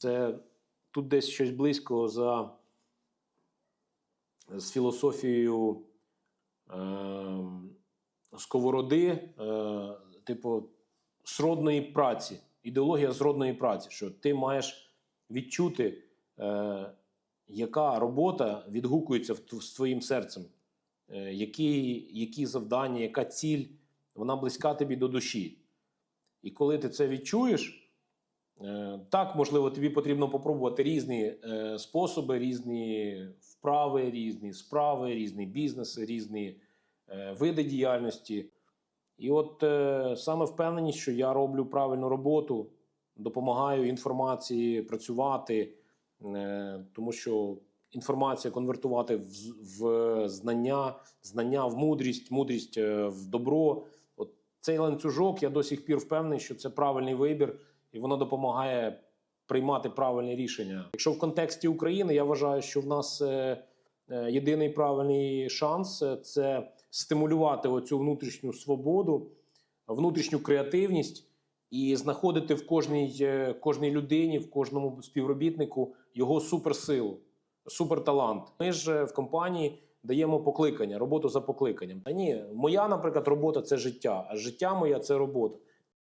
Це тут десь щось близько за з філософією е, сковороди, е, типу, сродної праці, ідеологія сродної праці, що ти маєш відчути, е, яка робота відгукується в з твоїм серцем, е, які, які завдання, яка ціль, вона близька тобі до душі. І коли ти це відчуєш, Так, можливо, тобі потрібно попробувати різні е, способи, різні вправи, різні справи, різні бізнеси, різні е, види діяльності. І от е, саме впевненість, що я роблю правильну роботу, допомагаю інформації працювати, е, тому що інформація конвертувати в, в знання, знання в мудрість, мудрість е, в добро. От цей ланцюжок, я до сих пір впевнений, що це правильний вибір, і воно допомагає приймати правильні рішення. Якщо в контексті України, я вважаю, що в нас е, е, єдиний правильний шанс е, це стимулювати оцю внутрішню свободу, внутрішню креативність і знаходити в кожній, кожній людині, в кожному співробітнику його суперсилу, суперталант. Ми ж в компанії даємо покликання, роботу за покликанням. А ні, моя, наприклад, робота це життя, а життя моя це робота.